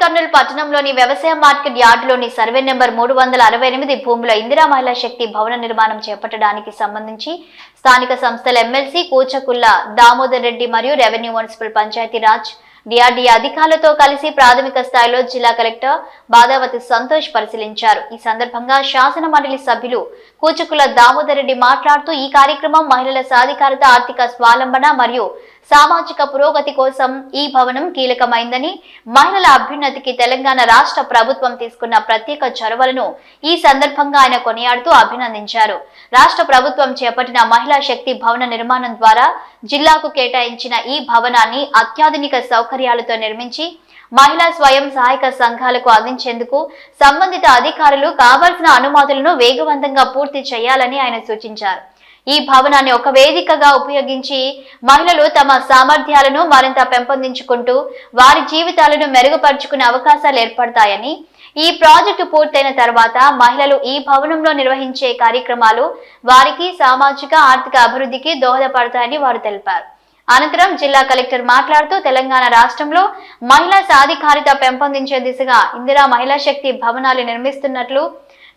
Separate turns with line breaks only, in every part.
కర్నూలు పట్టణంలోని వ్యవసాయ market యార్డులోని survey number మూడు వందల అరవై ఎనిమిది భూమిలో ఇందిరా మహిళా శక్తి భవన నిర్మాణం చేపట్టడానికి సంబంధించి స్థానిక సంస్థల ఎమ్మెల్సీ కూచకుల్ల దామోదర్ రెడ్డి మరియు revenue municipal panchayati raj DRDA అధికారులతో కలిసి ప్రాథమిక స్థాయిలో జిల్లా కలెక్టర్ బాదావతి సంతోష్ పరిశీలించారు. ఈ సందర్భంగా శాసన మండలి సభ్యులు కూచకుల దామోదర్ రెడ్డి మాట్లాడుతూ ఈ కార్యక్రమం మహిళల సాధికారత ఆర్థిక స్వాలంబన మరియు సామాజిక పురోగతి కోసం ఈ భవనం కీలకమైందని మహిళల అభ్యున్నతికి తెలంగాణ రాష్ట్ర ప్రభుత్వం తీసుకున్న ప్రత్యేక చొరవలను ఈ సందర్భంగా ఆయన కొనియాడుతూ అభినందించారు. రాష్ట్ర ప్రభుత్వం చేపట్టిన మహిళా శక్తి భవన నిర్మాణం ద్వారా జిల్లాకు కేటాయించిన ఈ భవనాన్ని అత్యాధునిక సౌకర్యాలతో నిర్మించి మహిళా స్వయం సహాయక సంఘాలకు అందించేందుకు సంబంధిత అధికారులు కావాల్సిన అనుమతులను వేగవంతంగా పూర్తి చేయాలని ఆయన సూచించారు. ఈ భవనాన్ని ఒక వేదికగా ఉపయోగించి మహిళలు తమ సామర్థ్యాలను మరింత పెంపొందించుకుంటూ వారి జీవితాలను మెరుగుపరుచుకునే అవకాశాలు ఏర్పడతాయని ఈ ప్రాజెక్టు పూర్తయిన తర్వాత మహిళలు ఈ భవనంలో నిర్వహించే కార్యక్రమాలు వారికి సామాజిక ఆర్థిక అభివృద్ధికి దోహదపడతాయని వారు తెలిపారు. అనంతరం జిల్లా కలెక్టర్ మాట్లాడుతూ తెలంగాణ రాష్ట్రంలో మహిళా సాధికారిత పెంపొందించే దిశగా ఇందిరా మహిళా శక్తి భవనాలు నిర్మిస్తున్నట్లు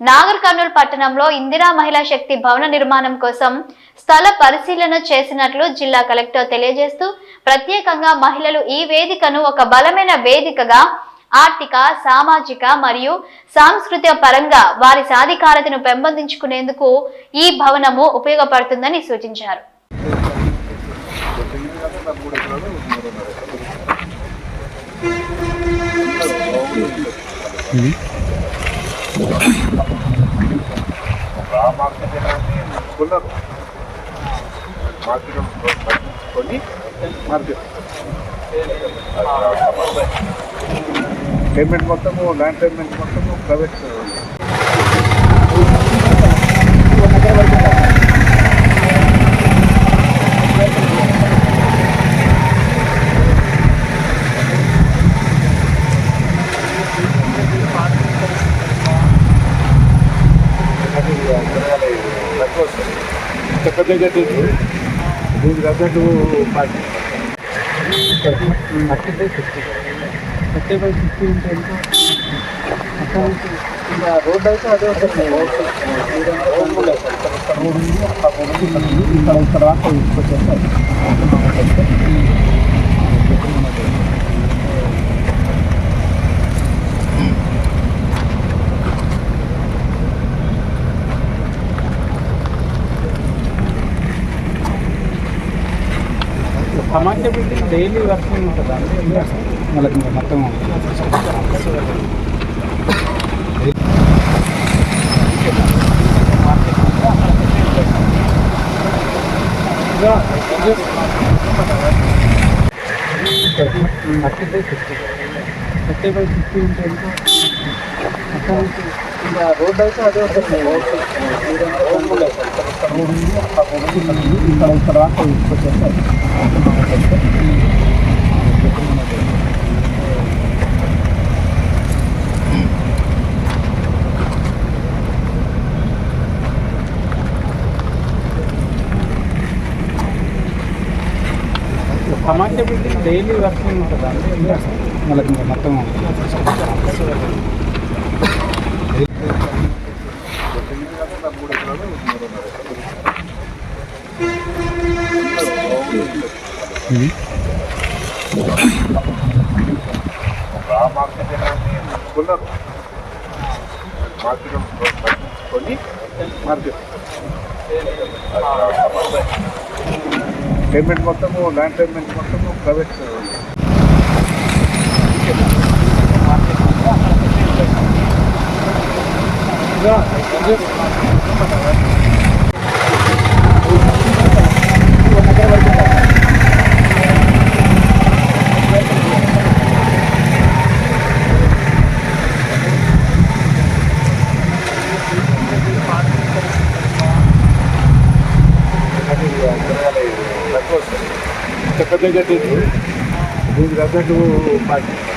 నాగర్ కర్నూలు పట్టణంలో ఇందిరా మహిళా శక్తి భవన నిర్మాణం కోసం స్థల పరిశీలన చేసినట్లు జిల్లా కలెక్టర్ తెలియజేస్తూ ప్రత్యేకంగా మహిళలు ఈ వేదికను ఒక బలమైన వేదికగా ఆర్థిక సామాజిక మరియు సాంస్కృతిక పరంగా వారి సాధికారతను పెంపొందించుకునేందుకు ఈ భవనము ఉపయోగపడుతుందని సూచించారు.
ఆ కొన్నారు మార్కెట్ పట్టించుకొని మార్కెట్. పేమెంట్ మొత్తము ల్యాండ్ పేమెంట్ మొత్తము ప్రైవేట్ తక్కువ వస్తుంది ఇంత పెద్ద గడ్డి దీనికి తగ్గట్టు party
thirty by fifty thirty by fifty ఉంటే ఇంకా రోడ్ అయితే అదే వస్తుంది ఇక్కడ ఇక్కడ సమాఖ్య బిల్డింగ్ డైలీ వర్కింగ్ ఉంటుందా? అండి వాళ్ళకి మొత్తం thirty by fifty by fifty ఉంటే ఎంత అక్కడ రోడ్ అయితే అదే ఇక్కడ ఇక్కడ తీసుకొచ్చేస్తారు సమాఖ్య బిల్డింగ్ డైలీ వర్కింగ్ ఉంటుందా ఇంకా మొత్తం
మూడు ఎకరాలు మూడున్నర ఎకరాలు. ఆ మార్కెట్ కొన్నారు మార్కెట్ కొని మార్కెట్ పేమెంట్ మొత్తము ల్యాండ్ పేమెంట్ మొత్తము ప్రైవేట్ తక్కువ వస్తుంది ఇంత పెద్ద